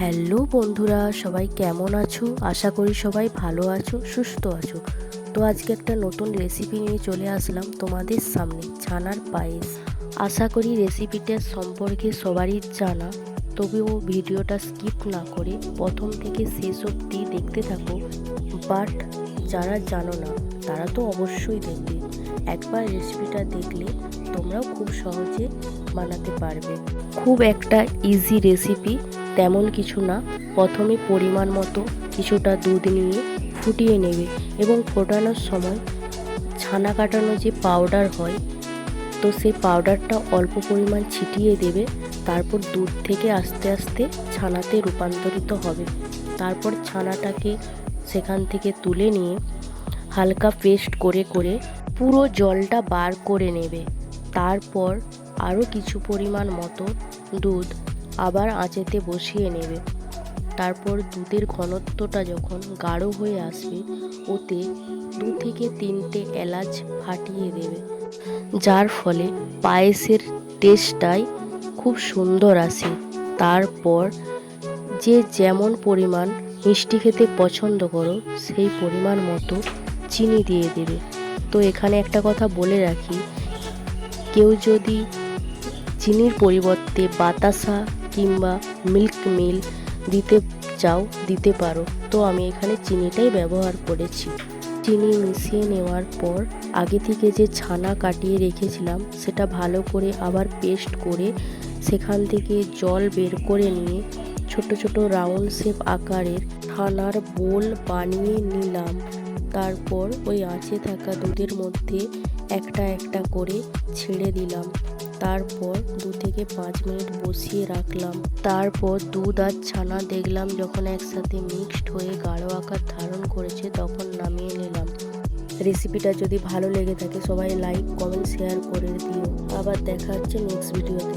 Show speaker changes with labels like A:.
A: Hello বন্ধুরা, সবাই কেমন আছো? আশা করি সবাই ভালো আছো, সুস্থ আছো। তো আজকে একটা নতুন রেসিপি নিয়ে চলে আসলাম তোমাদের সামনে, ছানার পায়েস। আশা করি রেসিপিটার সম্পর্কে সবারই জানা। তবুও ভিডিওটা স্কিপ না করে প্রথম থেকে শেষ অবধি দেখতে থাকো। বাট যারা জানো না, তারা তো অবশ্যই দেখবে। একবার রেসিপিটা দেখলে তোমরাও খুব সহজে বানাতে পারবে। খুব একটা ইজি রেসিপি তেমন কিছু না, প্রথমে পরিমাণ মতো কিছুটা দুধ নিয়ে ফুটিয়ে নেবে এবং ফোটানোর সময় ছানা কাটানো যে পাউডার হয়, তো সেই পাউডারটা অল্প পরিমাণ ছিটিয়ে দেবে, তারপর দুধ থেকে আস্তে আস্তে ছানাতে রূপান্তরিত হবে। তারপর ছানাটাকে সেখান থেকে তুলে নিয়ে হালকা পেস্ট করে করে পুরো জলটা বার করে নেবে। তারপর আরও কিছু পরিমাণ মতো দুধ আবার আঁচেতে বসিয়ে নেবে। তারপর দুধের ঘনত্বটা যখন গাঢ় হয়ে আসবে, ওতে দু থেকে তিনটে এলাচ ফাটিয়ে দেবে। যার ফলে পায়েসের টেস্টটাই খুব সুন্দর আসে। তারপর যে যেমন পরিমাণ মিষ্টি খেতে পছন্দ করো, সেই পরিমাণ মতো চিনি দিয়ে দেবে। তো এখানে একটা কথা বলে রাখি, কেউ যদি চিনির পরিবর্তে বাতাসা কিংবা মিল্ক মিল দিতে চাও, দিতে পারো। তো আমি এখানে চিনিটাই ব্যবহার করেছি। চিনি মিশিয়ে নেওয়ার পর আগে থেকে যে ছানা কাটিয়ে রেখেছিলাম, সেটা ভালো করে আবার পেস্ট করে সেখান থেকে জল বের করে নিয়ে ছোট ছোট রাউন্ড শেপ আকারের ছানার বোল বানিয়ে নিলাম। তারপর ওই আঁচে থাকা দুধের মধ্যে একটা একটা করে ছেড়ে দিলাম। তারপর দু থেকে পাঁচ মিনিট বসিয়ে রাখলাম। তারপর দুধ আর ছানা দেখলাম যখন একসাথে মিক্সড হয়ে গাঢ় আকার ধারণ করেছে তখন নামিয়ে নিলাম। রেসিপিটা যদি ভালো লেগে থাকে সবাই লাইক, কমেন্ট, শেয়ার করে দিও। আবার দেখা হচ্ছে নেক্সট ভিডিওতে